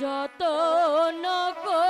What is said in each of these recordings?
যত নকো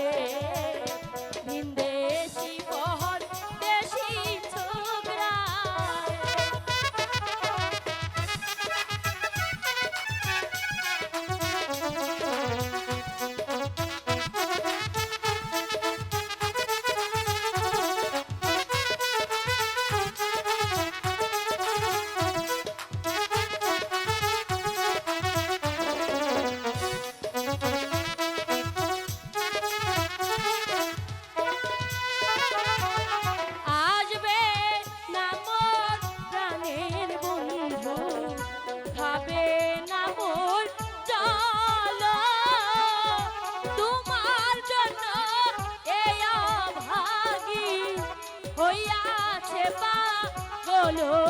follow